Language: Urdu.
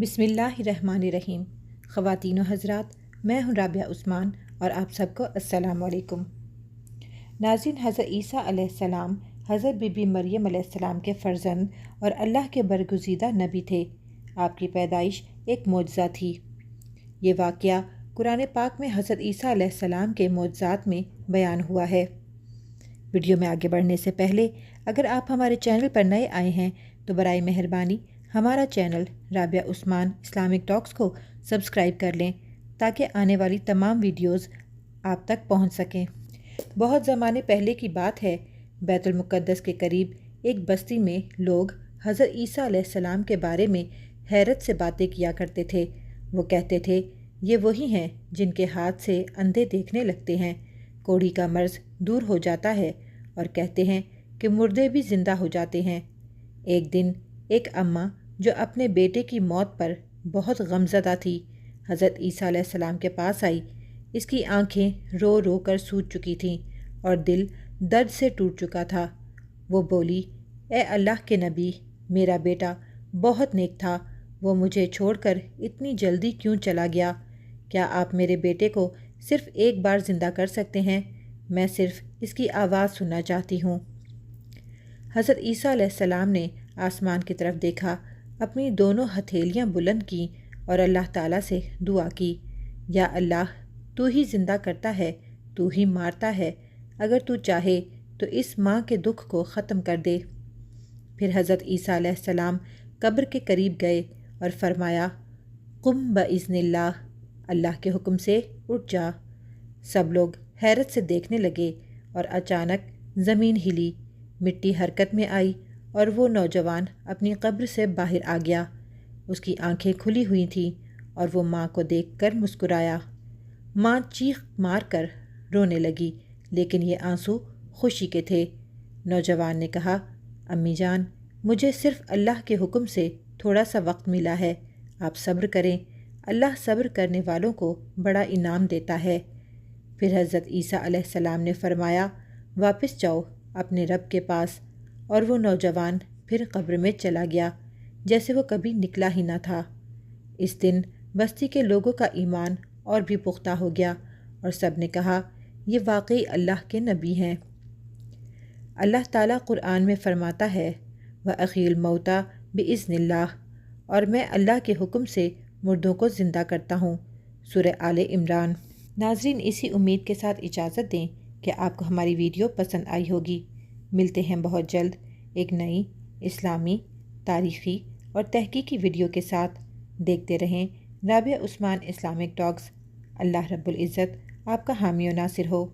بسم اللہ الرحمن الرحیم۔ خواتین و حضرات، میں ہوں رابعہ عثمان اور آپ سب کو السلام علیکم۔ ناظرین، حضرت عیسیٰ علیہ السلام، حضرت بی بی مریم علیہ السلام کے فرزند اور اللہ کے برگزیدہ نبی تھے۔ آپ کی پیدائش ایک معجزہ تھی۔ یہ واقعہ قرآن پاک میں حضرت عیسیٰ علیہ السلام کے معجزات میں بیان ہوا ہے۔ ویڈیو میں آگے بڑھنے سے پہلے، اگر آپ ہمارے چینل پر نئے آئے ہیں، تو برائے مہربانی ہمارا channel Rabia Usman Islamic talks کو سبسکرائب کر لیں تاکہ آنے والی تمام ویڈیوز آپ تک پہنچ سکیں۔ بہت زمانے پہلے کی بات ہے، بیت المقدس کے قریب ایک بستی میں لوگ حضرت عیسیٰ علیہ السلام کے بارے میں حیرت سے باتیں کیا کرتے تھے۔ وہ کہتے تھے، یہ وہی ہیں جن کے ہاتھ سے اندھے دیکھنے لگتے ہیں۔ کوڑی کا مرض دور ہو جاتا ہے اور کہتے ہیں کہ مردے بھی زندہ ہو جاتے ہیں۔ ایک دن ایک اماں جو اپنے بیٹے کی موت پر بہت غمزدہ تھی۔ حضرت عیسیٰ علیہ السلام کے پاس آئی۔ اس کی آنکھیں رو رو کر سوچ چکی تھیں اور دل درد سے ٹوٹ چکا تھا۔ وہ بولی، اے اللہ کے نبی، میرا بیٹا بہت نیک تھا۔ وہ مجھے چھوڑ کر اتنی جلدی کیوں چلا گیا؟ کیا آپ میرے بیٹے کو صرف ایک بار زندہ کر سکتے ہیں؟ میں صرف اس کی آواز سننا چاہتی ہوں۔ حضرت عیسیٰ علیہ السلام نے آسمان کی طرف دیکھا، اپنی دونوں ہتھیلیاں بلند کیں اور اللہ تعالیٰ سے دعا کی، یا اللہ، تو ہی زندہ کرتا ہے، تو ہی مارتا ہے، اگر تو چاہے، تو اس ماں کے دکھ کو ختم کر دے۔ پھر حضرت عیسیٰ علیہ السلام قبر کے قریب گئے اور فرمایا، قم بزن اللہ اللہ کے حکم سے اٹھ جا۔ سب لوگ حیرت سے دیکھنے لگے اور اچانک زمین ہلی، مٹی حرکت میں آئی اور وہ نوجوان اپنی قبر سے باہر آ گیا۔ اس کی آنکھیں کھلی ہوئی تھیں اور وہ ماں کو دیکھ کر مسکرایا۔ ماں چیخ مار کر رونے لگی، لیکن یہ آنسو خوشی کے تھے۔ نوجوان نے کہا، امی جان، مجھے صرف اللہ کے حکم سے تھوڑا سا وقت ملا ہے۔ آپ صبر کریں۔ اللہ صبر کرنے والوں کو بڑا انعام دیتا ہے۔ پھر حضرت عیسیٰ علیہ السلام نے فرمایا، واپس جاؤ، اپنے رب کے پاس۔ اور وہ نوجوان پھر قبر میں چلا گیا، جیسے وہ کبھی نکلا ہی نہ تھا۔ اس دن بستی کے لوگوں کا ایمان اور بھی پختہ ہو گیا اور سب نے کہا، یہ واقعی اللہ کے نبی ہیں۔ اللہ تعالیٰ قرآن میں فرماتا ہے وہ عقیل موتا بزن اللہ اور میں اللہ کے حکم سے مردوں کو زندہ کرتا ہوں۔ سورہ آل عمران۔ ناظرین، اسی امید کے ساتھ اجازت دیں کہ آپ کو ہماری ویڈیو پسند آئی ہوگی۔ ملتے ہیں بہت جلد۔ ایک نئی اسلامی، تاریخی اور تحقیقی ویڈیو کے ساتھ دیکھتے رہیں رابعہ عثمان اسلامک ٹاکس۔ اللہ رب العزت آپ کا حامی و ناصر ہو۔